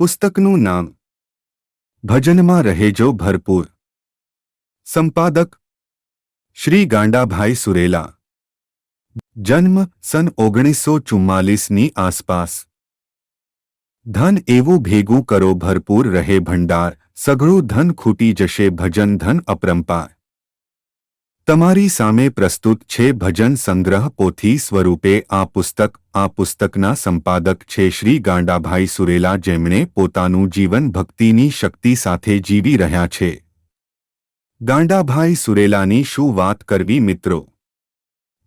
પુસ્તકનું નામ ભજનમાં રહેજો ભરપૂર સંપાદક શ્રી ગાંડાભાઈ સુરેલા જન્મ સન ઓગણીસો ચુમ્માલીસની આસપાસ ધન એવું ભેગું કરો ભરપૂર રહે ભંડાર સઘળું ધન ખૂટી જશે ભજન ધન અપરંપાર તમારી સામે પ્રસ્તુત છે ભજન સંગ્રહ પોથી સ્વરૂપે આ પુસ્તક, આ પુસ્તકના સંપાદક છે શ્રી ગાંડાભાઈ સુરેલા જેમણે પોતાનું જીવન ભક્તિની શક્તિ સાથે જીવી રહ્યા છે. ગાંડાભાઈ સુરેલાની શું વાત કરવી મિત્રો?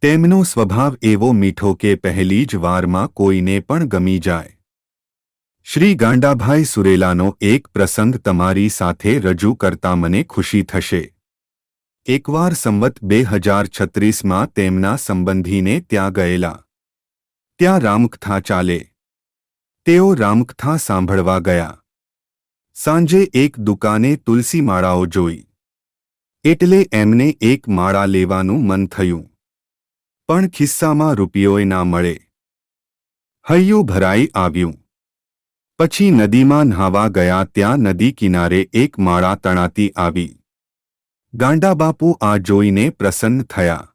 તેમનો સ્વભાવ એવો મીઠો કે પહેલી જ વારમાં કોઈને પણ ગમી જાય. શ્રી ગાંડાભાઈ સુરેલાનો એક પ્રસંગ તમારી સાથે રજૂ કરતા મને ખુશી થશે. એકવાર સંવત બે હજાર છત્રીસમાં તેમના સંબંધીને ત્યાં ગયેલા. ત્યાં રામકથા ચાલે. તેઓ રામકથા સાંભળવા ગયા. સાંજે એક દુકાને તુલસી માળાઓ જોઈ. એટલે એમને એક માળા લેવાનું મન થયું. પણ ખિસ્સામાં રૂપિયોય ના મળે. હૈયું ભરાઈ આવ્યું. પછી નદીમાં નહાવા ગયા ત્યાં નદી કિનારે એક માળા તણાતી આવી. ગાંડાબાપુ આ જોઈને પ્રસન્ન થયા.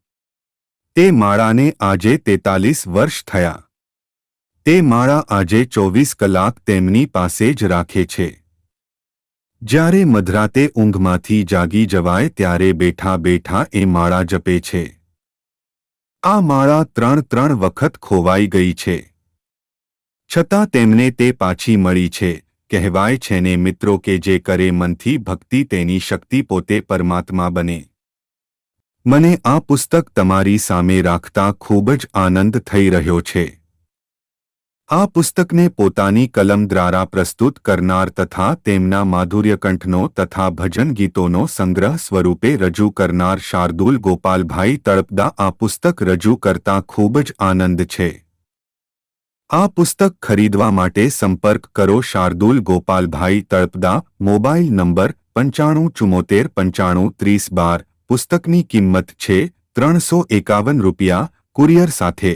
તે માળાને આજે તેતાલીસ વર્ષ થયા. તે માળા આજે ચોવીસ કલાક તેમની પાસે જ રાખે છે. જ્યારે મધરાતે ઊંઘમાંથી જાગી જવાય ત્યારે બેઠા બેઠા એ માળા જપે છે. આ માળા ત્રણ ત્રણ વખત ખોવાઈ ગઈ છે. છતાં તેમને તે પાછી મળી છે. કહેવાય છે ને મિત્રો કે જે કરે મનથી ભક્તિ તેની શક્તિ પોતે પરમાત્મા બને. મને આ પુસ્તક તમારી સામે રાખતા ખૂબ જ આનંદ થઈ રહ્યો છે. આ પુસ્તકને પોતાની કલમ દ્વારા પ્રસ્તુત કરનાર તથા તેમના માધુર્યકંઠનો તથા ભજન ગીતોનો સંગ્રહ સ્વરૂપે રજૂ કરનાર શાર્દુલ ગોપાલભાઈ તળપદા આ પુસ્તક રજૂ કરતા ખૂબ જ આનંદ છે. આ પુસ્તક ખરીદવા માટે સંપર્ક કરો શાર્દુલ ગોપાલભાઈ તળપદા, મોબાઈલ નંબર પંચાણું ચુમ્મોતેર પંચાણું ત્રીસ બાર. પુસ્તકની કિંમત છે ત્રણસો એકાવન રૂપિયા, કુરિયર સાથે.